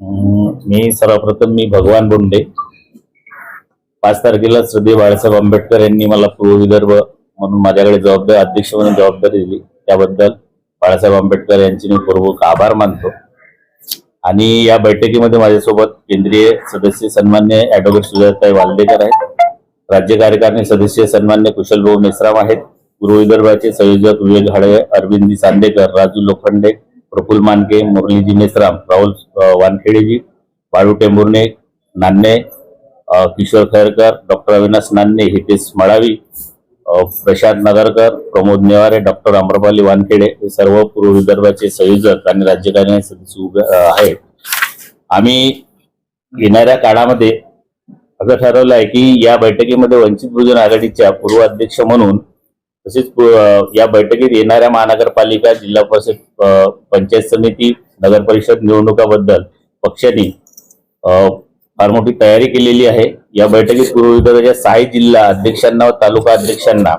मी सर्वप्रथम मी भगवान बोंडे पाच तारखेला श्रद्धे बाळासाहेब आंबेडकर यांनी मला पूर्व विदर्भ म्हणून माझ्याकडे जबाबदारी अध्यक्ष म्हणून जबाबदारी दिली. त्याबद्दल बाळासाहेब आंबेडकर यांचे मी पूर्वक आभार मानतो. आणि या बैठकीमध्ये माझ्यासोबत केंद्रीय सदस्य सन्मान्य ऍडव्होकेट सुजाताई वालदेकर आहेत. राज्य कार्यकारिणी सदस्य सन्मान्य कुशलभाऊ मेश्राम आहेत. पूर्व विदर्भाचे संयोजक विवेक हाडे अरविंदी चांदेकर राजू लोखंडे प्रफुल मानके मुरलीजी मेसराम राहुल वानखेडेजी बाळू टेंभुर्णे नान्ने किशोर खैरकर डॉक्टर अविनाश नान्ने हितेश मळावी प्रशांत नगरकर प्रमोद नेवारे डॉक्टर अमरपाली वानखेडे हे सर्व पूर्व विदर्भाचे संयोजक आणि राज्यकारणी सदस्य उभे आहेत. आम्ही येणाऱ्या काळामध्ये असं ठरवलं आहे की या बैठकीमध्ये वंचित बहुजन आघाडीच्या पूर्व अध्यक्ष म्हणून तसेच या बैठकीत येणाऱ्या महानगरपालिका जिल्हा परिषद पंचायत समिती नगर परिषद निवडणुकाबद्दल पक्षाने फार मोठी तयारी केलेली आहे. या बैठकीत पूर्व विदर्भाच्या सहा जिल्हा अध्यक्षांना व तालुका अध्यक्षांना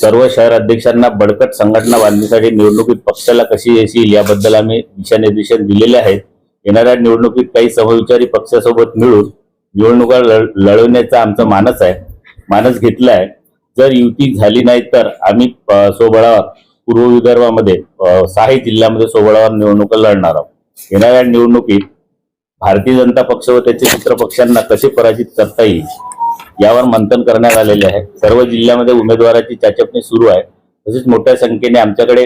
सर्व शहर अध्यक्षांना बळकट संघटना बांधणीसाठी निवडणुकीत पक्षाला कशी येशील येईल याबद्दल आम्ही दिशानिर्देशन दिलेले आहेत. येणाऱ्या निवडणुकीत काही समविचारी पक्षासोबत मिळून निवडणुका लढवण्याचा आमचा मानस आहे. मानस घेतला आहे. जर युती झाली नाही तर आम्ही सोबळावर पूर्व विदर्भामध्ये सहा सहाही जिल्ह्यामध्ये सोबळावर निवडणुका लढणार आहोत. येणाऱ्या निवडणुकीत भारतीय जनता पक्ष व त्याचे मित्र पक्षांना कसे पराजित करता येईल यावर मंथन करण्यात आलेले आहे. सर्व जिल्ह्यामध्ये उमेदवाराची चाचपणी सुरू आहे. तसेच मोठ्या संख्येने आमच्याकडे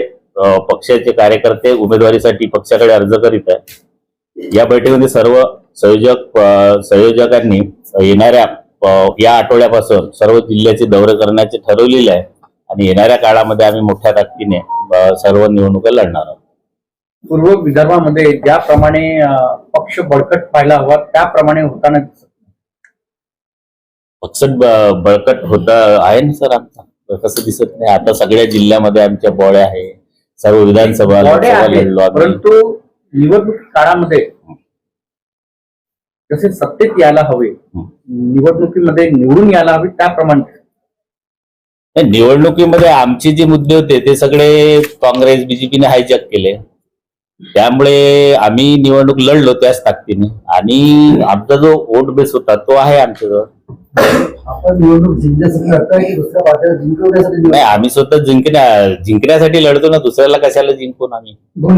पक्षाचे कार्यकर्ते उमेदवारीसाठी पक्षाकडे अर्ज करीत आहे या बैठकीमध्ये सर्व संयोजक संयोजकांनी येणाऱ्या या आठवड्यापासून सर्व जिल्ह्याचे दौरे करण्याचे ठरवलेले आहे. आणि येणाऱ्या काळामध्ये आम्ही मोठ्या ताकदीने सर्व निवडणुका लढणार आहोत. पूर्व विदर्भामध्ये ज्याप्रमाणे पक्ष बळकट पाहायला हवा त्याप्रमाणे होताना. पक्ष बळकट होता आहे ना सर आमचा? कसं दिसत नाही. आता सगळ्या जिल्ह्यामध्ये आमच्या बॉड्या आहे सर्व विधानसभा परंतु निवडणूक काळामध्ये जसे सत्तेत यायला हवे निवडणुकीमध्ये निवडून यायला हवी त्याप्रमाणे. निवडणुकीमध्ये आमचे जे मुद्दे होते ते सगळे काँग्रेस बीजेपीने हायजॅक केले. त्यामुळे आम्ही निवडणूक लढलो त्याच ताकदीने. आणि आमचा जो वोट बेस होता तो आहे आमच्याजवळ. आपण निवडणूक जिंकण्यासाठी लढताय की दुसऱ्या पार्टीला जिंकवण्यासाठी नाही? आम्ही स्वतः जिंकण्या जिंकण्यासाठी लढतो ना दुसऱ्याला कशाला जिंकून आम्ही?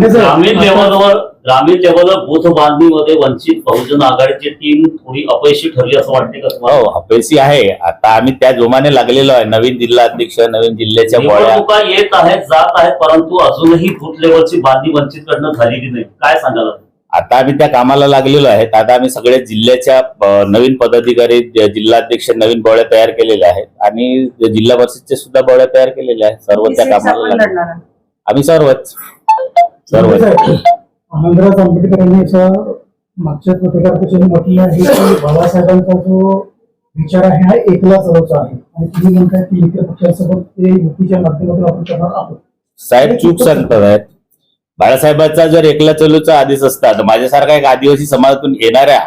ग्रामीण लेवलवर ग्रामीण लेवलवर बूथ बांधणीमध्ये वंचित बहुजन आघाडीची टीम थोडी अपयशी ठरली असं वाटते का तुम्हाला? हो अपयशी आहे. आता आम्ही त्या जोमाने लागलेलो आहे. नवीन जिल्हा अध्यक्ष नवीन जिल्ह्याच्या बॉड्या निवडणुका येत आहेत जात आहेत परंतु अजूनही बूथ लेवलची बांधणी वंचितकडनं झालेली नाही. काय सांगाल आता आम्ही त्या कामाला लागलेलो आहेत आता आम्ही सगळ्या जिल्ह्याच्या नवीन पदाधिकारी जिल्हाध्यक्ष नवीन बॉड्या तयार केलेल्या आहेत. आणि जिल्हा परिषदच्या सुद्धा बॉड्या तयार केलेल्या आहेत. सर्व त्या कामाला. आम्ही सर्वच भोंडे सर्व साहेब, आनंदराज आंबेडकर यांनी असं मागच्या पत्रकार परिषदेत म्हटलं आहे की बाबासाहेबांचा जो विचार आहे हा एकला चलवचा आहे. आणि तुम्ही म्हणताय की मित्र पक्षासोबत ते युतीच्या माध्यमातून आपण करणार आहोत. साहेब चूक सांगतात बाळासाहेबांचा जर एकला चलूचा आदेश असता तर माझ्यासारखा एक आदिवासी समाजातून येणाऱ्या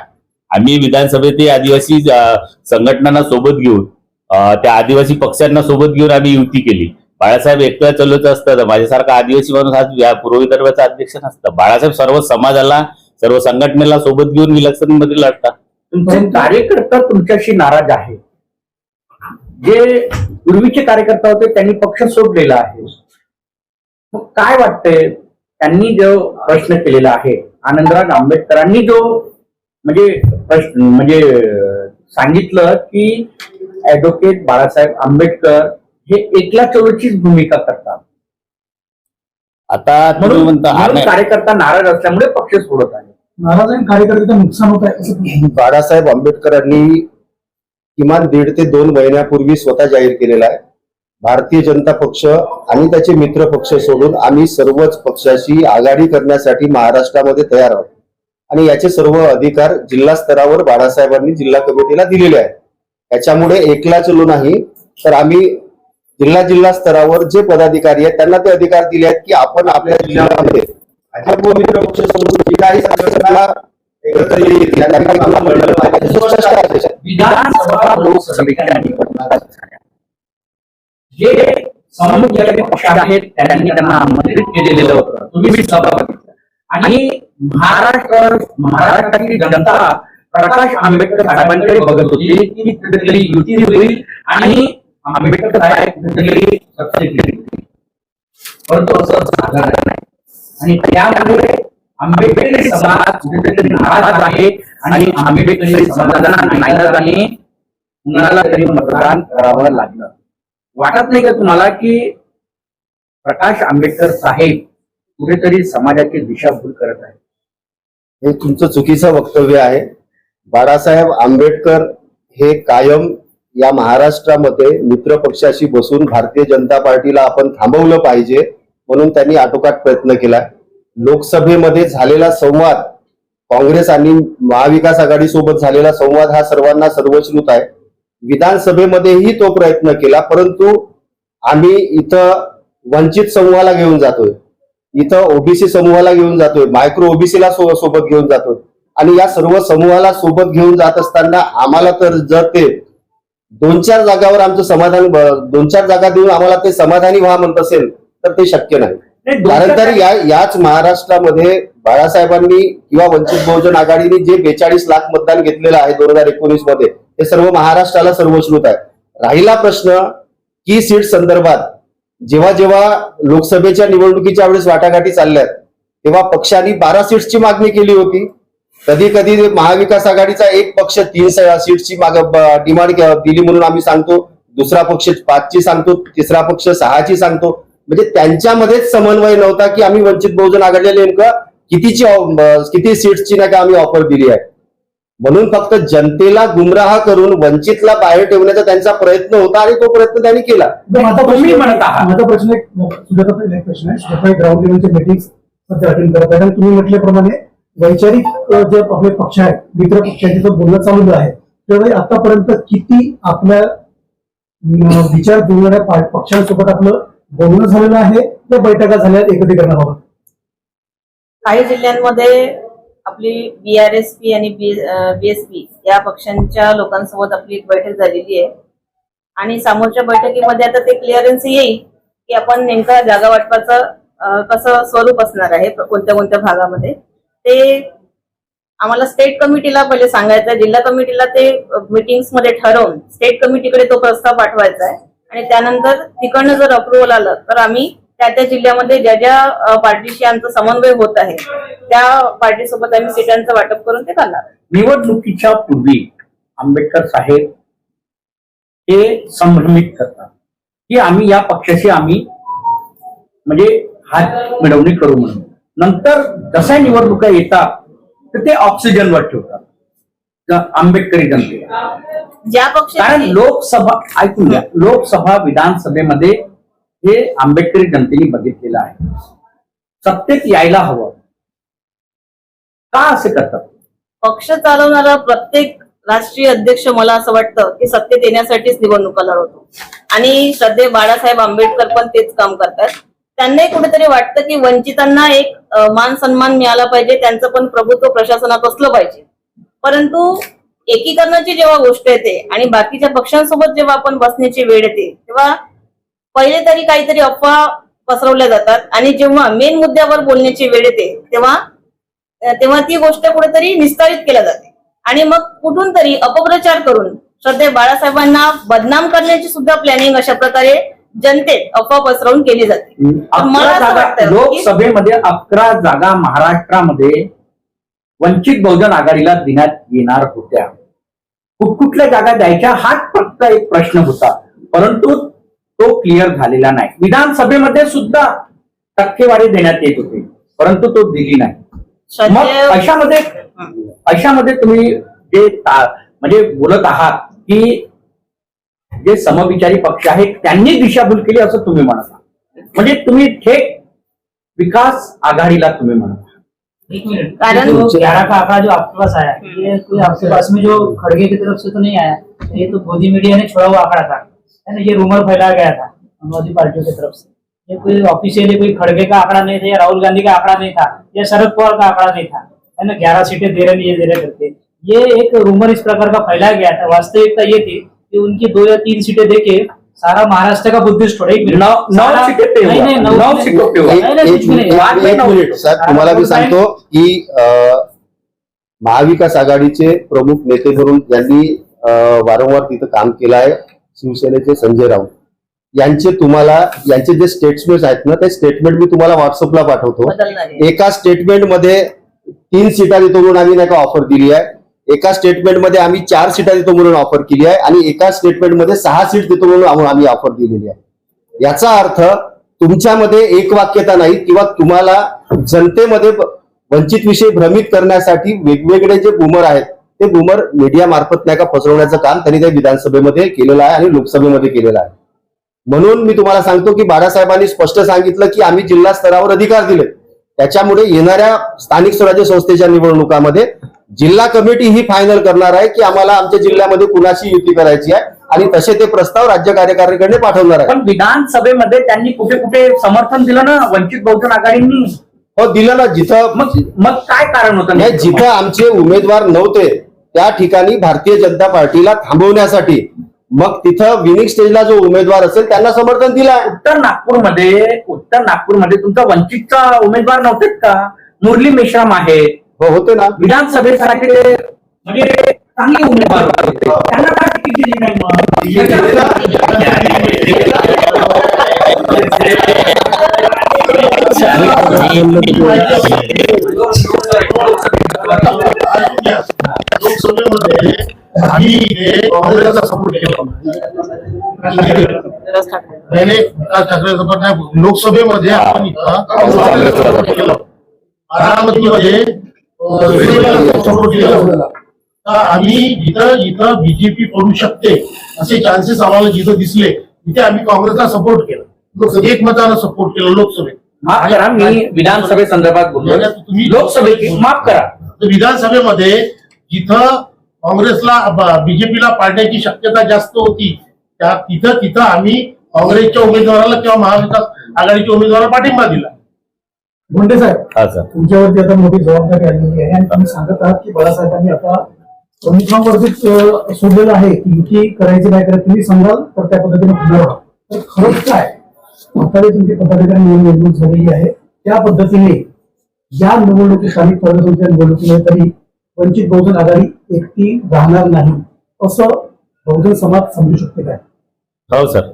आम्ही विधानसभेतील आदिवासी संघटनांना सोबत घेऊन त्या आदिवासी पक्षांना सोबत घेऊन आम्ही युती केली. बाळासाहेब एकला चलूचं असतं तर माझ्यासारखा आदिवासी माणूस आज या पूर्व विदर्भाचा अध्यक्ष नसतं. बाळासाहेब सर्व समाजाला सर्व संघटनेला सोबत घेऊन विलक्षणमध्ये लढता. तुमचे कार्यकर्ता तुमच्याशी नाराज आहे जे पूर्वीचे कार्यकर्ता होते त्यांनी पक्ष सोडलेला आहे. काय वाटतंय? त्यांनी जो प्रश्न केलेला आहे आनंदराज आंबेडकरांनी जो म्हणजे प्रश्न म्हणजे सांगितलं की ऍडव्होकेट बाळासाहेब आंबेडकर हे एकला चौरचीच भूमिका करतात आता. कार्यकर्ता नाराज असल्यामुळे पक्ष सोडत आहे नाराज आणि कार्यकर्त्याचं नुकसान होत आहे. बाळासाहेब आंबेडकरांनी किमान दीड ते दोन महिन्यापूर्वी स्वतः जाहीर केलेला आहे भारतीय जनता पक्ष आणि त्याचे मित्र पक्ष सोडून आम्ही सर्वच पक्षाशी आघाडी करण्यासाठी महाराष्ट्रामध्ये तयार आहोत. आणि याचे सर्व अधिकार जिल्हा स्तरावर बाळासाहेबांनी जिल्हा कमिटीला दिलेले आहेत. त्याच्यामुळे एकला चलो नाही तर आम्ही जिल्हा जिल्हा स्तरावर जे पदाधिकारी आहेत त्यांना ते अधिकार दिले आहेत की आपण आपल्या जिल्ह्यामध्ये मित्र पक्ष सोडून काही संघटना जे समविचारी पक्ष आहेत त्यांनी त्यांना आमंत्रित केलेलं होतं. तुम्ही मी आणि महाराष्ट्र महाराष्ट्रातील जनता प्रकाश आंबेडकर साहेबांकडे बघत होती की कुठेतरी युती होईल आणि आंबेडकर साहेब कुठेतरी परंतु असं झालं नाही. आणि त्यामुळे आंबेडकरी समाज कुठेतरी नाराज आहे आणि आंबेडकरी समाजाला आणि कुणाला तरी मतदान करावं लागलं. वाटत नाही का तुम्हाला की प्रकाश आंबेडकर साहेब कुठेतरी समाजाची दिशाभूल करत आहे हे तुमचं चुकीचं वक्तव्य आहे. बाळासाहेब आंबेडकर हे कायम या महाराष्ट्रामध्ये मित्र पक्षाशी बसून भारतीय जनता पार्टीला आपण थांबवलं पाहिजे म्हणून त्यांनी आटोकाट प्रयत्न केला. लोकसभेमध्ये झालेला संवाद काँग्रेस आणि महाविकास आघाडी सोबत झालेला संवाद हा सर्वांना सर्वश्रुत आहे. विधानसभेमध्येही तो प्रयत्न केला परंतु आम्ही इथं वंचित समूहाला घेऊन जातोय. इथं ओबीसी समूहाला घेऊन जातोय मायक्रो ओबीसीला सो, सोबत घेऊन जातोय. आणि या सर्व समूहाला सोबत घेऊन जात असताना आम्हाला तर जर ते दोन चार जागावर आमचं समाधान दोन चार जागा देऊन आम्हाला ते समाधानी व्हा म्हणत असेल तर ते शक्य नाही. कारण तर या याच महाराष्ट्रामध्ये बाळासाहेबांनी किंवा वंचित बहुजन आघाडीने जे बेचाळीस लाख मतदान घेतलेलं आहे दोन हजार एकोणीसमध्ये हे सर्व महाराष्ट्राला सर्वश्रुत आहे. राहिला प्रश्न की सीट संदर्भात जेव्हा जेव्हा लोकसभेच्या निवडणुकीच्या वेळेस वाटाघाटी चालल्यात तेव्हा पक्षांनी बारा सीट्सची मागणी केली होती. कधी कधी महाविकास आघाडीचा एक पक्ष तीन स- सीट्सची माग डिमांड दिली म्हणून आम्ही सांगतो. दुसरा पक्ष पाचची सांगतो. तिसरा पक्ष सहाची सांगतो. म्हणजे त्यांच्यामध्येच समन्वय नव्हता की आम्ही वंचित बहुजन आघाडीला नेमकं कितीची किती सीट्सची नाही का आम्ही ऑफर दिली आहे. म्हणून फक्त जनतेला गुमराह करून वंचितला बाहेर ठेवण्याचा त्यांचा प्रयत्न होता आणि तो प्रयत्न त्यांनी केला. माझा तुम्ही प्रश्न- म्हणत आहात. माझा प्रश्न एक प्रश्न आहे. ग्राउंड लेवलचे मीटिंग सध्या अटेंड करत आहे तुम्ही म्हटल्याप्रमाणे वैचारिक जे आपले पक्ष आहेत मित्र पक्षांचे जो बोलणं चालू आहे त्यावेळी आतापर्यंत किती आपल्या विचार जुळणाऱ्या पा- पक्षांसोबत आपलं बोलणं झालेलं आहे? त्या बैठका झाल्या एकत्रीकरणाबाबत. काही जिल्ह्यांमध्ये आपली बीआरएसपी आणि बीएसपी या पक्षांच्या लोकांसोबत आपली एक बैठक झालेली आहे. आणि समोरच्या बैठकीमध्ये आता ते क्लिअरन्स येईल की आपण नेमका जागा वाटपाचं कसं स्वरूप असणार आहे कोणत्या कोणत्या भागामध्ये. ते आम्हाला स्टेट कमिटीला पहिले सांगायचं आहे. जिल्हा कमिटीला ते मीटिंग्समध्ये ठरवून स्टेट कमिटीकडे तो प्रस्ताव पाठवायचा आहे. आणि त्यानंतर तिकडनं जर अप्रुव्हल आलं तर आम्ही त्या त्या जिल्ह्यामध्ये ज्या ज्या पार्टीशी आमचा समन्वय होत आहे त्या पार्टीसोबत आम्ही सीटांचं वाटप करून ते करणार. निवडणुकीच्या पूर्वी आंबेडकर साहेब हे संभ्रमित करतात. की आम्ही या पक्षाशी आम्ही म्हणजे हात मिळवणी करू म्हणून. नंतर जशा निवडणुका येतात तर ते ऑक्सिजनवर ठेवतात. आंबेडकरी जनतेला ज्या कारण पक्षाची लोकसभा ऐकून घ्या लोकसभा विधानसभेमध्ये हे आंबेडकरी जनतेने बघितलेलं आहे. सत्तेत यायला हवं. का असे करतात? पक्ष चालवणारा प्रत्येक राष्ट्रीय अध्यक्ष मला असं वाटतं की सत्तेत येण्यासाठीच निवडणुका लढवतो. आणि श्रद्धे बाळासाहेब आंबेडकर पण तेच काम करतात. त्यांनाही कुठेतरी वाटतं की वंचितांना एक मान सन्मान मिळाला पाहिजे त्यांचं पण प्रभुत्व प्रशासनात असलं पाहिजे. परंतु एकीकरणाची जेव्हा गोष्ट येते आणि बाकीच्या पक्षांसोबत जेव्हा आपण बसण्याची वेळ येते तेव्हा पहिले तरी काहीतरी अफवा पसरवल्या जातात. आणि जेव्हा मेन मुद्द्यावर बोलण्याची वेळ येते तेव्हा तेव्हा ती गोष्ट कुठेतरी निस्तारित केल्या जाते. आणि मग कुठून तरी अपप्रचार करून श्रद्धे बाळासाहेबांना बदनाम करण्याची सुद्धा प्लॅनिंग अशा प्रकारे जनतेत अफवा पसरवून केली जाते. मला लोकसभेमध्ये अकरा जागा महाराष्ट्रामध्ये वंचित बहुजन आघाडीला देण्यात येणार होत्या. कुठ कुठल्या जागा द्यायच्या हाच फक्त एक प्रश्न होता. परंतु तो क्लिअर झालेला नाही विधानसभेमध्ये सुद्धा टक्केवारी देण्यात येत होती परंतु तो दिली नाही मग अशामध्ये अशामध्ये तुम्ही जे म्हणजे बोलत आहात की जे समविचारी पक्ष आहेत त्यांनी दिशाभूल केली असं तुम्ही म्हणत आहात म्हणजे तुम्ही थेट विकास आघाडीला तुम्ही म्हणत आहात कारण ग्यारह का आंकड़ा जो आपके पास आया ये कोई आपके पास में जो खड़गे की तरफ से तो नहीं आया ये तो मोदी मीडिया ने छोड़ा हुआ आंकड़ा था है ना ये रूमर फैलाया गया था मोदी पार्टियों की तरफ से। ये कोई ऑफिशियली कोई खड़गे का आंकड़ा नहीं था या राहुल गांधी का आंकड़ा नहीं था या शरद पवार का आंकड़ा नहीं था है ना ग्यारह सीटें दे रहे नहीं ये दे रहे करके। ये एक रूमर इस प्रकार का फैलाया गया था। वास्तविकता ये थी कि उनकी दो या तीन सीटें देके सारा महाराष्ट्र का बुद्धिस्ट छोड़ एक नौ नौ सीटें पे नहीं, नहीं, नौ सीटों पे नाही, नाही, नाही. मिनिट तुम्हाला मी सांगतो की महाविकास आघाडीचे प्रमुख नेते म्हणून ज्यांनी वारंवार तिथं काम केलं आहे शिवसेनेचे संजय राऊत. यांचे तुम्हाला यांचे जे स्टेटमेंट आहेत ना ते स्टेटमेंट मी तुम्हाला व्हॉट्सअपला पाठवतो. एका स्टेटमेंटमध्ये तीन सीटा देतो म्हणून आम्ही नाही का ऑफर दिली आहे. एका स्टेटमेंटमध्ये आम्ही चार सीटा देतो म्हणून ऑफर केली आहे. आणि एका स्टेटमेंटमध्ये सहा सीट देतो म्हणून आम्ही- आम्ही ऑफर दिलेली आहे. याचा अर्थ तुमच्यामध्ये एक वाक्यता नाही किंवा तुम्हाला जनतेमध्ये वंचित विषयी भ्रमित करण्यासाठी वेगवेगळे जे बुमर आहेत ते मीडिया मार्फत नाही का पसरवण्याचं काम त्यांनी त्या विधानसभेमध्ये केलेलं आहे आणि लोकसभेमध्ये केलेलं आहे. म्हणून मी तुम्हाला सांगतो की बाळासाहेबांनी स्पष्ट सांगितलं की आम्ही जिल्हा स्तरावर अधिकार दिले. त्याच्यामुळे येणाऱ्या स्थानिक स्वराज्य संस्थेच्या निवडणुकामध्ये जिल्हा कमिटी ही फायनल करणार आहे की आम्हाला आमच्या जिल्ह्यामध्ये कुणाशी युती करायची आहे आणि तसे ते प्रस्ताव राज्य कार्यकारिणीकडे पाठवणार आहे. पण विधानसभेमध्ये त्यांनी कुठे कुठे समर्थन दिलं ना? वंचित बहुजन आघाडींनी. हो दिलं ना. जिथं मग मग काय कारण होतं? जिथं आमचे उमेदवार नव्हते त्या ठिकाणी भारतीय जनता पार्टीला थांबवण्यासाठी. मग तिथं विनिंग स्टेजला जो उमेदवार असेल त्यांना समर्थन दिलं आहे उत्तर नागपूरमध्ये उत्तर नागपूरमध्ये तुमचा वंचितचा उमेदवार नव्हतेच का? मुरली मेश्राम आहेत हो होते ना. विधानसभेसाठी ते म्हणजे चांगले उमेदवार होते. त्यांना का तिकीट दिली नाही मग? लोकसभेमध्ये आम्ही इथे काँग्रेसला सपोर्ट केला रस ठाकरे. त्याने राज ठाकरे सपोर्ट नाही लोकसभेमध्ये आपण इथं काँग्रेसला सपोर्ट केलं. बारामतीमध्ये सपोर्ट केलं तर आम्ही जिथं जिथं बीजेपी पडू शकते असे चान्सेस आम्हाला जिथं दिसले तिथे आम्ही काँग्रेसला सपोर्ट केलं. एक मतानं सपोर्ट केलं लोकसभेत. माफ करा मी विधानसभे संदर्भात बोलतो नाही, नाही, तुम्ही- लोकसभेची माफ करा. तर विधानसभेमध्ये जिथं काँग्रेसला बीजेपीला पाडण्याची शक्यता जास्त होती. त्या तिथं तिथं आम्ही काँग्रेसच्या उमेदवाराला किंवा महाविकास आघाडीच्या उमेदवाराला पाठिंबा दिला. गुंडे साहेब तुमच्यावरती आता मोठी जबाबदारी आलेली आहे आणि तुम्ही सांगत आहात की बाळासाहेबांनी आता अं, सोडलेलं आहे. की युती करायची नाही करायची तुम्ही सांगाल तर त्या पद्धतीने पुढे. तर खरंच काय? आता तुमची पदाधिकारी निवड नेमणूक झालेली आहे. त्या पद्धतीने या निवडणुकी स्थानिक स्वराज्याच्या निवडणुकीमध्ये तरी वंचित बहुजन आघाडी एकटी राहणार नाही असं बहुजन समाज समजू शकते काय? हो सर.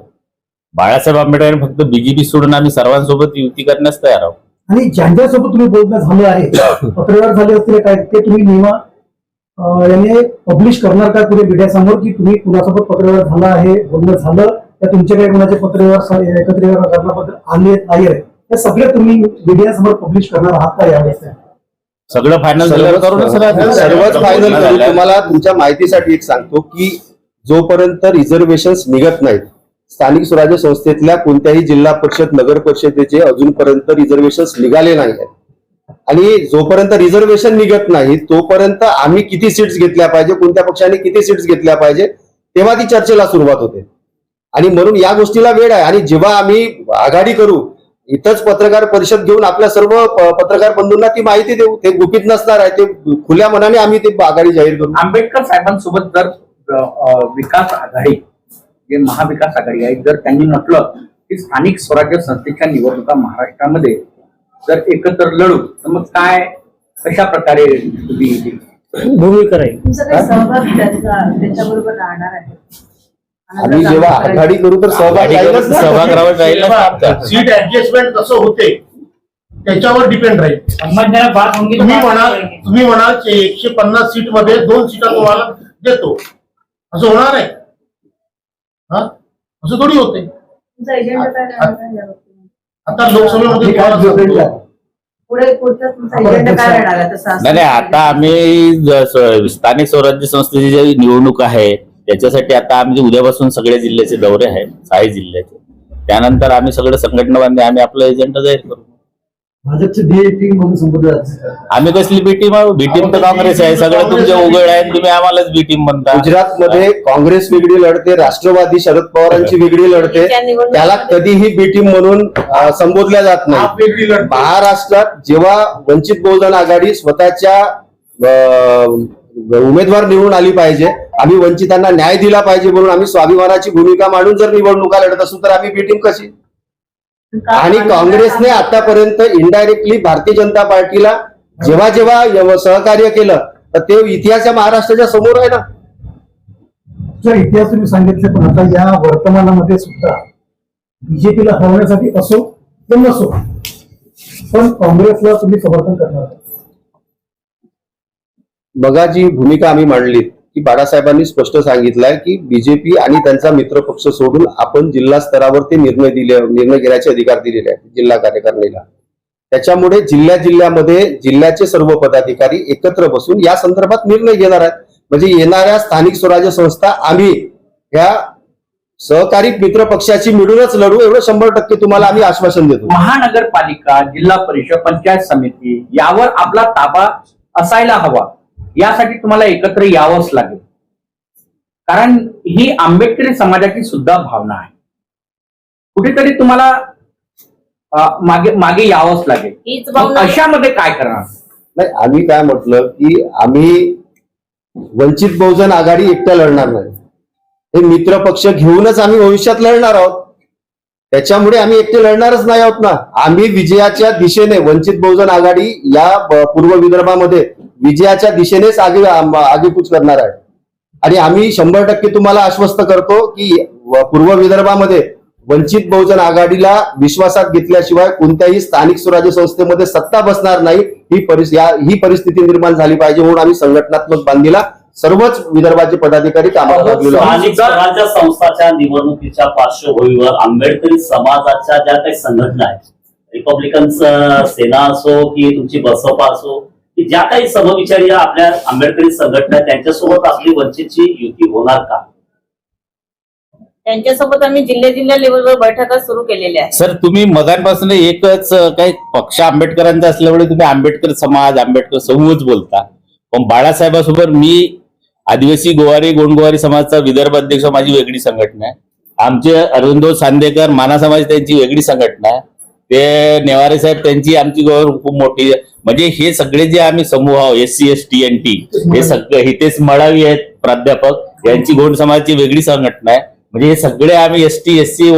बाळासाहेब आंबेडकर फक्त बीजेपी सोडून आम्ही सर्वांसोबत युती करण्यास तयार आहोत. आणि ज्यांच्यासोबत तुम्ही बोलणं झालं आहे पत्रव्यवहार झाले असतील काय ते तुम्ही नियमा अं, याने पब्लिश करणार का पुढे मीडियासमोर की तुम्ही कुणासोबत पत्रव्यवहार झाला आहे बोलणं झालं त्या तुमच्याकडे कुणाचे पत्रव्यवहार एकत्र करण्याबद्दल आले नाही आहेत ते सगळे तुम्ही मीडियासमोर पब्लिश करणार आहात का यावेळेस? सगळं फायनल राहतो. सर्वच फायनल. तुम्हाला तुमच्या माहितीसाठी एक सांगतो की जोपर्यंत रिझर्वेशन निघत नाहीत स्थानिक स्वराज्य संस्थेतल्या कोणत्याही जिल्हा परिषद नगर परिषदेचे अजूनपर्यंत रिझर्वेशन निघाले नाही आहेत आणि जोपर्यंत रिझर्वेशन निघत नाही तोपर्यंत आम्ही किती सीट्स घेतल्या पाहिजे कोणत्या पक्षाने किती सीट्स घेतल्या पाहिजे तेव्हा ती चर्चेला सुरुवात होते आणि म्हणून या गोष्टीला वेळ आहे आणि जेव्हा आम्ही आघाडी करू इथंच पत्रकार परिषद घेऊन आपल्या सर्व पत्रकार बंधूंना ती माहिती देऊ. ते गुपित नसणार आहे ते खुल्या मनाने आम्ही ते आघाडी जाहीर करू. आंबेडकर साहेबांसोबत जर विकास आघाडी जे महाविकास आघाडी आहे जर त्यांनी म्हटलं की स्थानिक स्वराज्य संस्थेच्या निवडणुका महाराष्ट्रामध्ये जर एकत्र लढू तर मग काय कशा प्रकारे तुम्ही भूमिका राहील. तुमचा काही सहभाग त्यांचा त्याच्याबरोबर राहणार आहे. आम्ही जेव्हा आघाडी करू तर सहभाग. सहभाग. सीट ऍडजस्टमेंट कसं होते त्याच्यावर डिपेंड राहील तुम्ही म्हणाल. तुम्ही म्हणाल की एकशे पन्नास सीटमध्ये दोन सीटा तुम्हाला देतो असं होणार आहे हा असं थोडी होते? आता लोकसभेमध्ये नाही आता आम्ही स्थानिक स्वराज्य संस्थेची जी निवडणूक आहे त्याच्यासाठी आता आमचे उद्यापासून सगळ्या जिल्ह्याचे दौरे आहेत सहा जिल्ह्याचे त्यानंतर आम्ही सगळं संघटना बांधे आम्ही आपलं एजेंडा जाहीर करू. आम्ही कसली बी टीम बी टीम तर काँग्रेस आहे सगळं तुमचे उघड आहे तुम्ही आम्हालाच बी टीम म्हणता. गुजरातमध्ये काँग्रेस वेगळी लढते राष्ट्रवादी शरद पवारांची वेगळी लढते त्याला कधीही बी टीम म्हणून संबोधल्या जात नाही. महाराष्ट्रात जेव्हा वंचित बहुजन आघाडी स्वतःच्या उमेदवार निवडून आली पाहिजे. आम्ही वंचितांना न्याय दिला पाहिजे म्हणून आम्ही स्वाभिमानाची भूमिका मांडून जर निवडणुका लढत असू तर आम्ही बीटिंग कशी? आणि काँग्रेसने आतापर्यंत इनडायरेक्टली भारतीय जनता पार्टीला जेव्हा जेव्हा सहकार्य केलं तर ते इतिहास या महाराष्ट्राच्या समोर आहे ना. सर इतिहास तुम्ही सांगितले पण आता या वर्तमानामध्ये सुद्धा बीजेपीला हरवण्यासाठी असो किंवा नसो पण काँग्रेसला तुम्ही समर्थन करणार बघा जी भूमिका आम्ही मांडली की बाळासाहेबांनी स्पष्ट सांगितलंय की बीजेपी आणि त्यांचा मित्र पक्ष सोडून आपण जिल्हा स्तरावर ते निर्णय दिले निर्णय घेण्याचे अधिकार दिलेले आहेत जिल्हा कार्यकारिणीला. त्याच्यामुळे जिल्ह्या जिल्ह्यामध्ये जिल्ह्याचे सर्व पदाधिकारी एकत्र बसून या संदर्भात निर्णय घेणार आहेत. म्हणजे येणाऱ्या स्थानिक स्वराज्य संस्था आम्ही ह्या सहकारी मित्र पक्षाची मिळूनच लढू एवढं शंभर टक्के तुम्हाला आम्ही आश्वासन देतो. महानगरपालिका जिल्हा परिषद पंचायत समिती यावर आपला ताबा असायला हवा. यासाठी तुम्हाला एकत्र यावंच लागेल. कारण ही आंबेडकरी समाजाची सुद्धा भावना आहे. कुठेतरी तुम्हाला मागे मागे यावंच लागेल. अशामध्ये काय करणार? नाही आम्ही काय म्हटलं की आम्ही वंचित बहुजन आघाडी एकट्या लढणार नाही. हे मित्र पक्ष घेऊनच आम्ही भविष्यात लढणार आहोत. त्याच्यामुळे आम्ही एकटे लढणारच नाही आहोत ना. आम्ही विजयाच्या दिशेने वंचित बहुजन आघाडी या पूर्व विदर्भामध्ये विजयाच्या दिशेनेच आगे आगेकूच करणार आहे आणि आम्ही शंभर टक्के तुम्हाला आश्वस्त करतो की पूर्व विदर्भामध्ये वंचित बहुजन आघाडीला विश्वासात घेतल्याशिवाय कोणत्याही स्थानिक स्वराज्य संस्थेमध्ये सत्ता बसणार नाही ही परिस या ही परिस्थिती निर्माण झाली पाहिजे म्हणून आम्ही संघटनात्मक बांधीला सर्वच विदर्भाचे पदाधिकारी कामात लागलेलो आहोत. स्थानिक स्वराज्य संस्थाच्या निवडणुकीच्या पार्श्वभूमीवर आंबेडकरी समाजाच्या ज्या काही संघटना आहेत रिपब्लिकन सेना असो की तुमची बसपा असो की ज्या काही समविचारी आपल्या आंबेडकरी संघटना त्यांच्यासोबत आपली वंचितची युती होणार का? त्यांच्यासोबत आम्ही जिल्ह्या जिल्ह्या लेवलवर बैठका सुरू केलेल्या आहेत. सर तुम्ही मगांपासून एकच काही पक्ष आंबेडकरांचा असल्यामुळे तुम्ही आंबेडकर समाज आंबेडकर समूहच बोलता. पण बाळासाहेबासोबत मी आदिवासी गोवारी गोंडगोवारी समाजचा विदर्भ अध्यक्ष माझी वेगळी संघटना आहे. आमचे अरविंदो सांदेकर माना समाज त्यांची वेगळी संघटना आहे. ते नेवारे साहेब त्यांची आमची गौर खूप मोठी आहे. म्हणजे हे सगळे जे आम्ही समूह आहोत S C S T N T हे सगळे हितेच मळावी आहेत प्राध्यापक. यांची गोंड समाजाची वेगळी संघटना आहे. म्हणजे हे सगळे आम्ही S T S C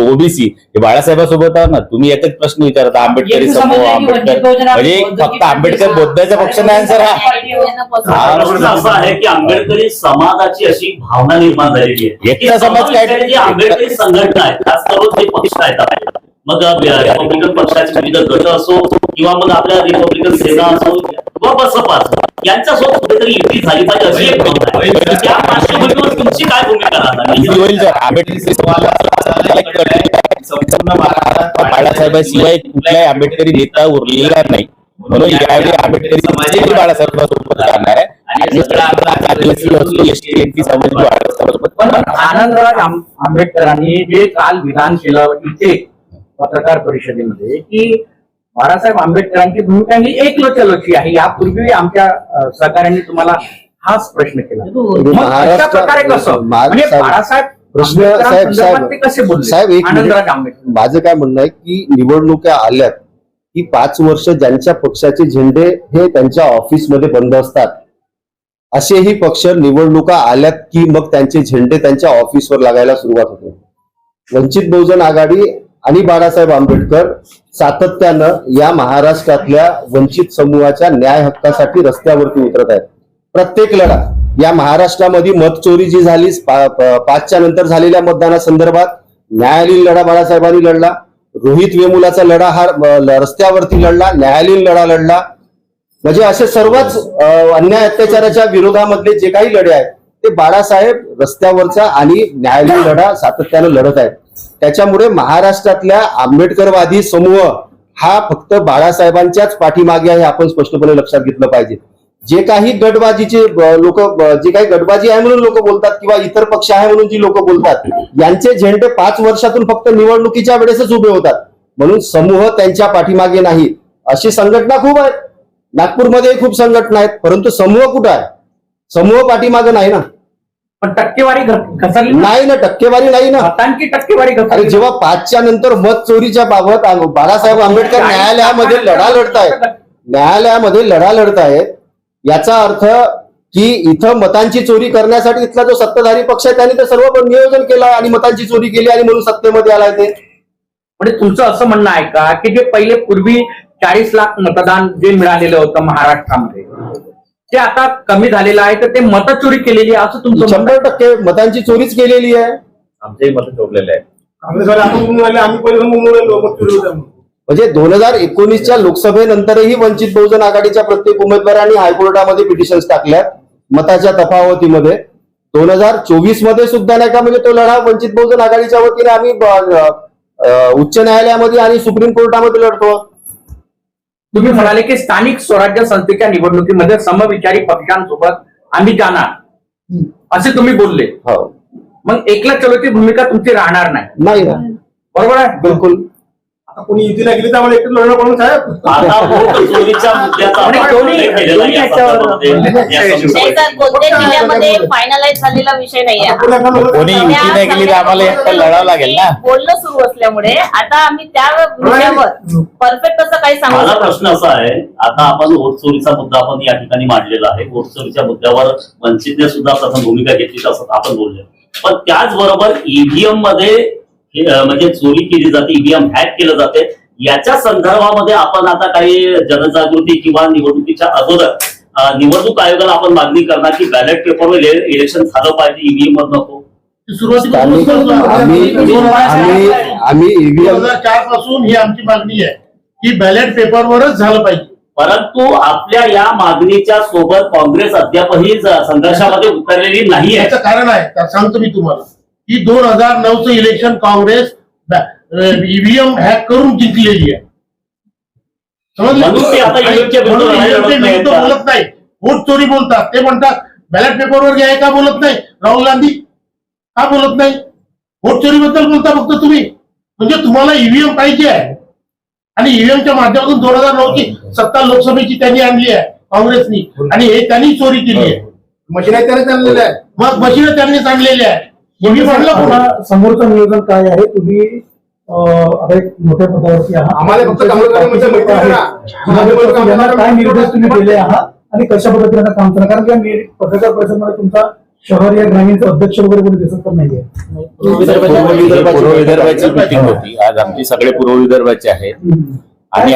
OBC हे बाळासाहेबासोबत आहोत ना तुम्ही एकच प्रश्न विचारता आंबेडकरी समूह आहे आंबेडकर. म्हणजे फक्त आंबेडकर बौद्धाचा पक्ष नाही सर हा? हा, आहे. प्रश्न असा आहे की आंबेडकरी समाजाची अशी भावना निर्माण झालेली आहे. एकटा समाज काय- आंबेडकरी संघटना आहेत खास करून जे पक्ष आहेत. मग रिपब्लिकन पक्षाचे विविध गट असो किंवा मग आपल्या रिपब्लिकन सेना असो किंवा बसपा असो यांच्यासोबत कुठेतरी युती झाली पाहिजे अशी एक आहे. त्या पार्श्वभूमीवर तुमची काय भूमिका राहणार. संपूर्ण बाळासाहेबाशिवाय कुठलाही आंबेडकरी नेता उरलेला नाही. म्हणून यावेळी आंबेडकरी समाजही बाळासाहेबांसोबत राहणार आहे. आनंदराज आंबेडकरांनी जे काल विधान केलं इथे पत्रकार परिषदेमध्ये की बाळासाहेब आंबेडकरांची भूमिका ही एकलोचलोची आहे. यापूर्वी आमच्या अं, सहकाऱ्यांनी तुम्हाला हाच प्रश्न केला. अशा महाराष्ट्र- प्रकारे कसं? म्हणजे साहेब, बाळासाहेब प्रश्न साहेब साहेब बोलले? साहेब एक माझं काय म्हणणं आहे की निवडणुका आल्यात की पाच वर्ष ज्यांच्या पक्षाचे झेंडे हे त्यांच्या ऑफिसमध्ये बंद असतात असेही पक्ष निवडणुका आल्यात की मग त्यांचे झेंडे त्यांच्या ऑफिसवर लागायला सुरुवात होते. वंचित बहुजन आघाडी आणि बाळासाहेब आंबेडकर सातत्यानं या महाराष्ट्रातल्या वंचित समूहाच्या न्याय हक्कासाठी रस्त्यावरती उतरत आहेत. प्रत्येक लढा या महाराष्ट्रामध्ये मतचोरी जी झाली पा- पाचच्या नंतर झालेल्या मतदानासंदर्भात न्यायालयीन लढा बाळासाहेबांनी लढला रोहित वेमुलाचा लढा हा रस्त्यावरती लढला न्यायालयीन लढा लढला. म्हणजे असे सर्वच अन्याय अत्याचाराच्या विरोधामधले जे काही लढे आहेत ते बाळासाहेब रस्त्यावरचा आणि न्यायालयीन लढा सातत्यानं लढत आहेत. त्याच्यामुळे महाराष्ट्रातल्या आंबेडकरवादी समूह हा फक्त बाळासाहेबांच्याच पाठीमागे आहे आपण स्पष्टपणे लक्षात घेतलं पाहिजे. जे काही गटबाजीचे लोक जे काही गटबाजी आहे म्हणून लोक बोलतात किंवा इतर पक्ष आहे म्हणून जी लोक बोलतात यांचे झेंडे पाच वर्षातून फक्त निवडणुकीच्या वेळेसच उभे होतात. म्हणून समूह त्यांच्या पाठीमागे नाही. अशी संघटना खूप आहेत नागपूरमध्ये खूप संघटना आहेत परंतु समूह कुठं आहे? समूह पाठीमागे नाही ना. पण टक्केवारी घ- घसरली ना. नाही ना टक्केवारी नाही ना. मतांची टक्केवारी अरे घसरली जेव्हा पाचच्या नंतर मत चोरीच्या बाबत आ- बाळासाहेब आंबेडकर न्यायालयामध्ये लढा लढतायत न्यायालयामध्ये लढा लढतायत याचा अर्थ की इथं मतांची चोरी करण्यासाठी इथला जो सत्ताधारी पक्ष आहे त्यांनी ते सर्व पण नियोजन केलं आणि मतांची चोरी केली आणि म्हणून सत्तेमध्ये आलाय ते. म्हणजे तुमचं असं म्हणणं आहे का की जे पहिले पूर्वी चाळीस लाख मतदान जे मिळालेलं होतं महाराष्ट्रामध्ये ते आता कमी झालेलं आहे तर ते मत चोरी केलेली आहे असं तुमचं म्हणणं शंभर टक्के मतांची चोरीच केलेली आहे. आमचेही मत जोडलेले आहे. काँग्रेसवाले आपण म्हणून राहिले आम्ही पहिले म्हणून राहिलो मग चोरी होत्या म्हणून. म्हणजे दोन हजार एकोणीसच्या लोकसभेनंतरही वंचित बहुजन आघाडीच्या प्रत्येक उमेदवारांनी हायकोर्टामध्ये पिटिशन्स टाकल्यात मताच्या तफावतीमध्ये. दोन हजार चोवीसमध्ये सुद्धा नाही का म्हणजे तो लढा वंचित बहुजन आघाडीच्या वतीने आम्ही ब- अ, उच्च न्यायालयामध्ये आणि सुप्रीम कोर्टामध्ये लढतो. तुम्ही म्हणाले की स्थानिक स्वराज्य संस्थेच्या निवडणुकीमध्ये समविचारी पक्षांसोबत आम्ही जाणार. असे तुम्ही बोलले. हो. मग एकला चलोची भूमिका तुमची राहणार नाही. बरोबर आहे? बिलकुल. कोणी युती नाही गेली तर आम्हाला एकटं लढणं पडून याच्यावर- संदर्भामध्ये. या नाही संदर्भामध्ये. सर कोणत्या जिल्ह्यामध्ये फायनलाइज झालेला विषय नाहीये. हा. कोणी तर आम्हाला एकटं लढावं लागेल ना? बोलणं सुरू असल्यामुळे आता आम्ही त्या विषयावर परफेक्ट असं काही सांगू शकत प्रश्न असा आहे आता आपण वोट चोरीचा मुद्दा आपण या ठिकाणी मांडलेला आहे. वोट चोरीच्या मुद्द्यावर वंचितने सुद्धा प्रथम भूमिका घेतली असं आपण बोललो पण त्याचबरोबर ईव्हीएममध्ये हे, म्हणजे चोरी केली जाते ईव्हीएम हॅक केलं जाते. याच्या संदर्भामध्ये आपण आता काही जनजागृती किंवा निवडणुकीच्या अगोदर निवडणूक आयोगाला आपण मागणी करणार की बॅलेट पेपरवर इलेक्शन झालं पाहिजे ईव्हीएम वर नको. चारपासून ही आमची मागणी आहे की बॅलेट पेपरवरच झालं पाहिजे. परंतु आपल्या या मागणीच्या सोबत काँग्रेस अद्यापही संघर्षामध्ये उतरलेली नाही आहे याचं कारण आहे सांगतो मी तुम्हाला. की दोन हजार नऊचं इलेक्शन काँग्रेस ईव्हीएम हॅक करून जिंकलेली आहे. विरुद्ध का? बोलत नाही. वोट चोरी बोलतात? ते म्हणतात बॅलेट पेपरवर घ्याय का बोलत नाही? राहुल गांधी? का बोलत नाही? वोट चोरीबद्दल बोलता फक्त तुम्ही? म्हणजे तुम्हाला ईव्हीएम पाहिजे आहे. आणि ईव्हीएमच्या माध्यमातून दोन हजार नऊची सत्ता लोकसभेची त्यांनी आणली आहे काँग्रेसनी. आणि हे त्यांनी चोरी केली आहे. मशीन त्याने आणलेलं आहे. मग मशीन त्यांनीच आणलेली आहे. समोरचं नियोजन काय आहे? तुम्ही अं, आता एक मोठ्या पदावरती आहात. आम्हाला फक्त काय निर्देश तुम्ही दिले आहात आणि कशा पद्धतीने काम करणार? कारण की या मी- पत्रकार परिषदेमध्ये तुमचा शहर या ग्रामीणचा अध्यक्ष वगैरे कोणी दिसत पण नाहीये. पूर्व विदर्भाची पूर्व विदर्भाची मिटिंग होती. आज आमची सगळे पूर्व विदर्भाचे आहेत. आणि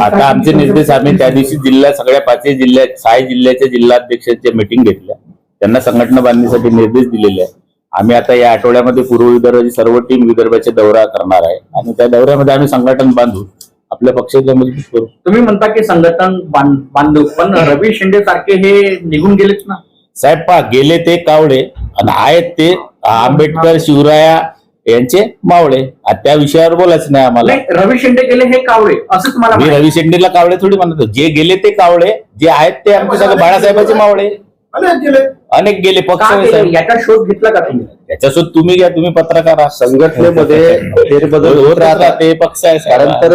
आता आमचे निर्देश आम्ही त्या दिवशी जिल्हा सगळ्या पाचही जिल्ह्यात सहा जिल्ह्याच्या जिल्हाध्यक्षांच्या मिटिंग घेतल्या. त्यांना संघटना बांधणीसाठी निर्देश दिलेले आहेत. आम्ही आता या आठवड्यामध्ये पूर्व विदर्भाची सर्व टीम विदर्भाचे दौरा करणार आहे. आणि त्या दौऱ्यामध्ये आम्ही संघटन बांधू आपल्या पक्षाच्या मजबूत करू. तुम्ही म्हणता की संघटन बांध- पण रवी शिंदे सारखे हे निघून गेलेच ना. साहेब पा गेले ते कावळे आणि आहेत ते आंबेडकर शिवराया यांचे मावळे. त्या विषयावर बोलायचं नाही आम्हाला. रवी शिंदे गेले हे कावळे असंच मला मी. रवी शेंडीला कावळे थोडी म्हणतो. जे गेले ते कावळे जे आहेत ते आमचे सगळे बाळासाहेबांचे मावळे. गेले. अनेक गेले पक्ष. याचा शोध घेतला का तुम्ही त्याच्यासोबत तुम्ही घ्या तुम्ही पत्रकार आहात. संघटनेमध्ये फेरबदल होत होत राहतात ते पक्ष आहे. कारण तर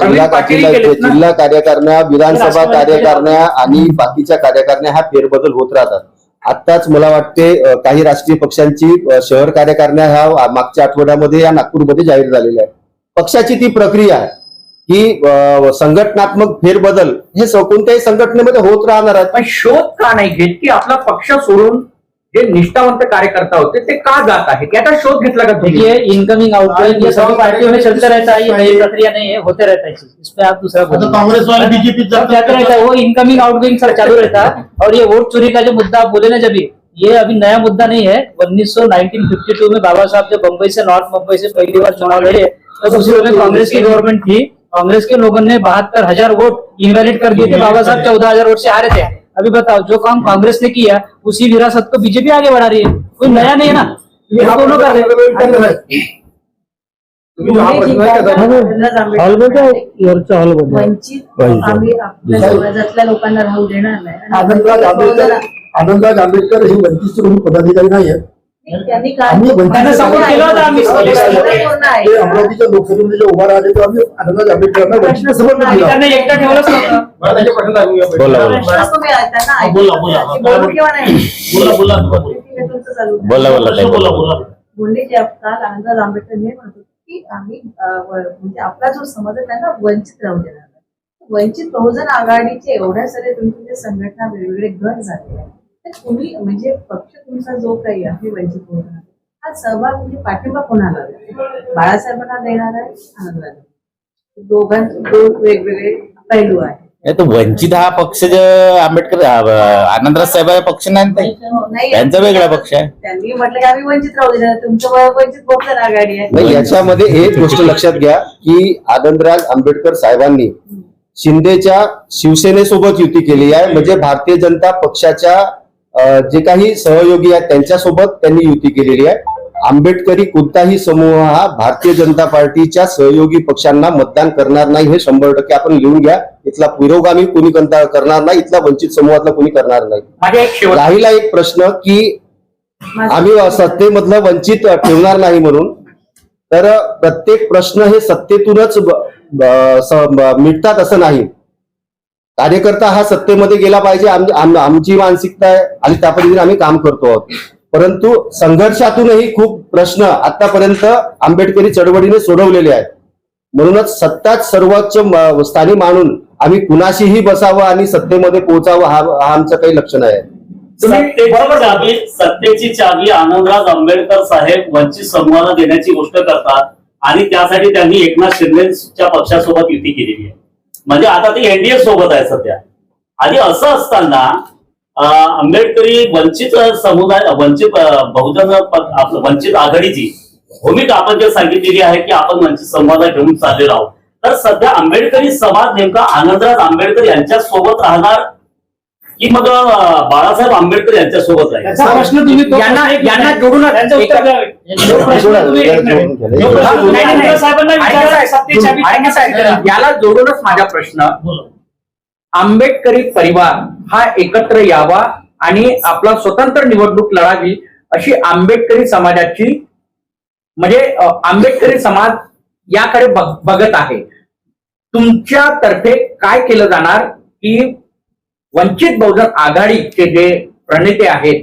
जिल्हा पाटील जिल्हा कार्यकारिण्या विधानसभा कार्यकारिण्या आणि बाकीच्या कार्यकारिण्या हा फेरबदल होत राहतात आत्ताच मला वाटते काही राष्ट्रीय पक्षांची शहर कार्यकारिण्या ह्या मागच्या आठवड्यामध्ये या नागपूरमध्ये जाहीर झालेल्या आहे पक्षाची ती प्रक्रिया आहे की संघटनात्मक फेरबदल हे कोणत्याही संघटनेमध्ये होत राहणार आहेत पण शोध का नाही घेत की आपला पक्ष सोडून जे निष्ठावंत कार्यकर्ता होते ते का जात आहेत याचा शोध घेतला का तुम्ही देखिए इनकमिंग आउटगोइंग ये सभी पार्टियों में चलता रहता है ये नई प्रक्रिया नहीं है होते रहता है। आप दूसरा आता बोलिए। काँग्रेस वाले बीजेपी जाते रहता है वो इनकमिंग आउटगोइंग सर चालू रहता है और ये वोट चोरी का जो मुद्दा आप बोले ना जब ये अभी नया मुद्दा नहीं है उन्नीस सौ नाइनटीन फिफ्टी टू में बाबा साहब जब बम्बई से नॉर्थ मुंबई से पहली बार चुनाव लड़े तो उसी समय कांग्रेस की गवर्नमेंट थी कांग्रेस के लोगों ने बहत्तर हजार वोट इनवैलिड कर दिए थे। बाबा साहब चौदह हजार वोट से आ रहे थे। अभी बताओ जो काम कांग्रेस ने किया उसी विरासत को बीजेपी आगे बढ़ा रही है। कोई नया नहीं है ना? ये दोनों कर रहे हैं। वंचित आम्ही आपल्या समाजातल्या लोकांना राहू देणार नाही. आणि आनंदराज आंबेडकर हे वंचितचे कोणी पदाधिकारी नाही आहेत आम्ही त्यांना support केला? होता आम्ही. पूर्ण आहे. ते अमरावतीच्या लोकसभेमध्ये जे उभा राहिले तेव्हा आम्ही आनंदराज आंबेडकरांना वंचित समोर बोला बोला. बोला, बोलले काल आनंदराज आंबेडकर हे म्हणत की आम्ही म्हणजे आपला जो समाज आहे त्यांना वंचित राहू देणार. वंचित बहुजन आघाडीचे एवढ्या सारे तुमचे जे संघटना वेगवेगळे गट झाले आहेत, तुम्ही म्हणजे पक्ष तुमचा जो काही आहे वंचित बहुजन हा सहभाग म्हणजे पाठिंबा कोणाला? बाळासाहेबांना देणार आहे दोन वेगवेगळे पैलू आहेत. तर वंचित हा पक्ष जो आंबेडकर हा, आनंदराज साहेब पक्ष नाही ताई. नाही, त्यांचा वेगळा पक्ष आहे. त्यांनी म्हटलं की आम्ही वंचित राहू तुमचं वंचित बहुजन आघाडी आहे. नाही याच्यामध्ये एक गोष्ट लक्षात घ्या की आनंदराज आंबेडकर साहेबांनी शिंदेच्या शिवसेनेसोबत युती केली आहे. म्हणजे भारतीय जनता पक्षाच्या जे काही सहयोगी आहेत त्यांच्यासोबत त्यांनी युती केलेली आहे. आंबेडकरी कोणताही समूह हा भारतीय जनता पार्टीच्या सहयोगी पक्षांना मतदान करणार नाही हे शंभर टक्के आपण लिहून घ्या. इथला पुरोगामी कोणी करणार नाही इथला वंचित समूहातला कोणी करणार नाही. राहिला एक प्रश्न की आम्ही सत्तेमधलं वंचित ठेवणार नाही म्हणून. तर प्रत्येक प्रश्न हे सत्तेतूनच मिटतात असं नाही. कार्यकर्ता हा सत्तेमध्ये गेला पाहिजे. आमची मानसिकता आहे आणि त्या पद्धतीने आम्ही काम करतो आहोत. परंतु संघर्षातूनही खूप प्रश्न आतापर्यंत आंबेडकरी चळवळीने सोडवलेले आहेत. म्हणूनच सत्ताच सर्वोच्च स्थानी मानून आम्ही कुणाशीही बसावं आणि सत्तेमध्ये पोहोचावं हा हा आमचं काही लक्षण नाही आहे सत्तेची सत्तेची चावी आनंदराज आंबेडकर साहेब वंचित समूहाला देण्याची गोष्ट करतात आणि त्यासाठी त्यांनी एकनाथ शिंदेच्या पक्षासोबत युती केलेली आहे. म्हणजे आता ते एनडीए सोबत आहे सध्या. आणि असं असताना आंबेडकरी वंचित समुदाय वंचित बहुजन वंचित आघाडीची भूमिका आपण जे सांगितलेली आहे की आपण वंचित समुदाय घेऊन चाललेलो आहोत. तर सध्या आंबेडकरी समाज नेमका आनंदराज आंबेडकर यांच्या सोबत राहणार की मग बाळासाहेब आंबेडकर यांच्या सोबत राहील त्याचा प्रश्न तुम्ही यांना. जोडून. याला जोडूनच माझा प्रश्न. आंबेडकरी परिवार हा एकत्र यावा आणि आपला स्वतंत्र निवडणूक लढावी अशी आंबेडकरी समाजाची म्हणजे आंबेडकरी समाज याकडे बघ- बघत आहे. तुमच्या तर्फे काय केलं जाणार की वंचित बहुजन आघाडीचे जे प्रणेते आहेत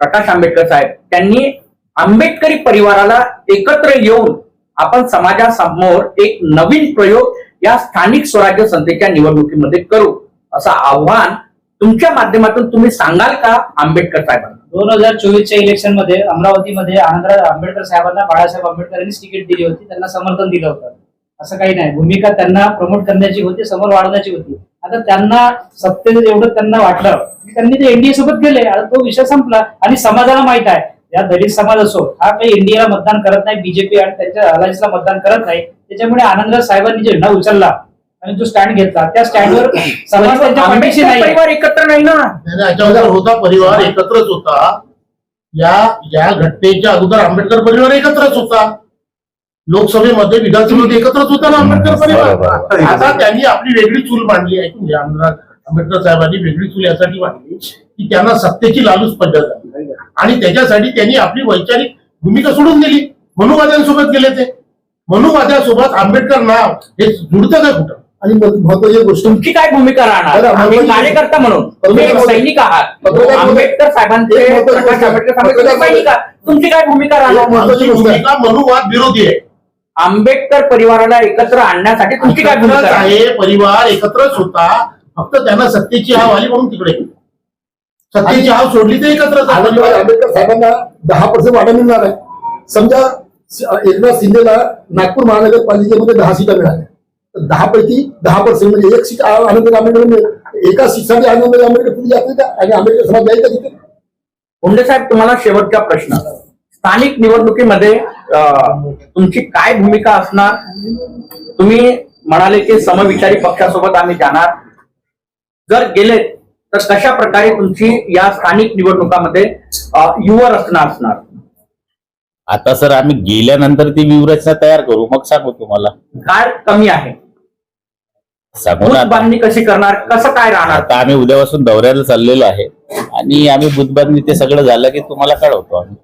प्रकाश आंबेडकर साहेब त्यांनी आंबेडकरी परिवाराला एकत्र येऊन आपण समाजासमोर एक नवीन प्रयोग या स्थानिक स्वराज्य संस्थेच्या निवडणुकीमध्ये करू असं आव्हान तुमच्या माध्यमातून तुम्ही सांगाल का आंबेडकर साहेबांना? दोन हजार चोवीसच्या इलेक्शनमध्ये अमरावतीमध्ये आनंदराज आंबेडकर साहेबांना बाळासाहेब आंबेडकर यांनी तिकीट दिली होती त्यांना समर्थन दिलं होतं. असं काही नाही. भूमिका त्यांना प्रमोट करण्याची होती समोर वाढवण्याची होती. आता त्यांना सत्तेत एवढं त्यांना वाटलं. की त्यांनी ते एनडीए सोबत गेले. आता तो विषय संपला आणि समाजाला माहीत आहे. या दलित समाज असो हा काही एनडीएला मतदान करत नाही बीजेपी आणि त्यांच्या अलायन्सला मतदान करत नाही. त्याच्यामुळे आनंदराज साहेबांनी झेंडा उचलला आणि जो स्टँड घेतला. त्या स्टँडवर समाज त्यांच्या पाठीशी नाही परिवार एकत्र नाही ना? याच्यावर होता परिवार एकत्रच होता. या या घटनेच्या अगोदर आंबेडकर परिवार एकत्रच होता. लोकसभेमध्ये विधानसभेमध्ये एकत्रच होता ना आंबेडकर. परिवार? आता त्यांनी आपली वेगळी चूल मांडली ऐकून घ्या आंबेडकर आंबेडकर साहेबांनी वेगळी चूल यासाठी मांडली की त्यांना सत्तेची लालूच पद्धत झाली आणि त्याच्यासाठी त्यांनी आपली वैचारिक भूमिका सोडून दिली. मनुवाद्यांसोबत गेले ते. मनुवाद्यासोबत आंबेडकर नाव हे जुडतं का कुठं? आणि महत्वाची गोष्ट तुमची काय भूमिका राहणार? आम्ही महत्वाची- कार्यकर्ता म्हणून. महत्वाची- सैनिक आहात. महत्वाची- आंबेडकर साहेबांचे महत्वाची आंबेडकर महत्वाची-. तुमची काय भूमिका राहणार? आमची भूमिका मनुवाद विरोधी आहे. आंबेडकर परिवाराला एकत्र आणण्यासाठी तुमची काय एकत्रच? आहे परिवार एकत्रच होता फक्त त्यांना सत्तेची हाव आली म्हणून तिकडे गेले. सत्तेची हाव सोडली तर एकत्रच आहे. आनंदराज आंबेडकर साहेबांना दहा पर्सेंट वाटा मिळणार आहे समजा स- एकनाथ शिंदेला नागपूर महानगरपालिकेमध्ये दहा सीटा मिळाल्या तर दहा पैकी दहा पर्सेंट म्हणजे एक सीट आ- आनंदराज आंबेडकर मिळेल एका सीटसाठी आनंदराज आंबेडकर पुढे जातील का आणि आंबेडकर समाज जाईल का तिथे मुंडे साहेब तुम्हाला शेवटचा प्रश्न स्थानिक निवडणुकीमध्ये तुमची काय भूमिका असणार? तुम्ही म्हणाले की समविचारी पक्षासोबत आम्ही जाणार. जर गेले तर कशा प्रकारे तुमची या स्थानिक निवडणुकामध्ये अं, युवा रचना असणार? आता सर आम्ही गेल्यानंतर ती व्यूहरचना तयार करू. मग सांगू तुम्हाला. काय कमी आहे? सांगू ना बूथ आता. बांधणी कशी करणार? कसं काय राहणार? आता आम्ही उद्यापासून दौऱ्याला चाललेलो आहे. आणि आम्ही बुधबांधणी ते सगळं झालं की तुम्हाला कळवतो आम्ही.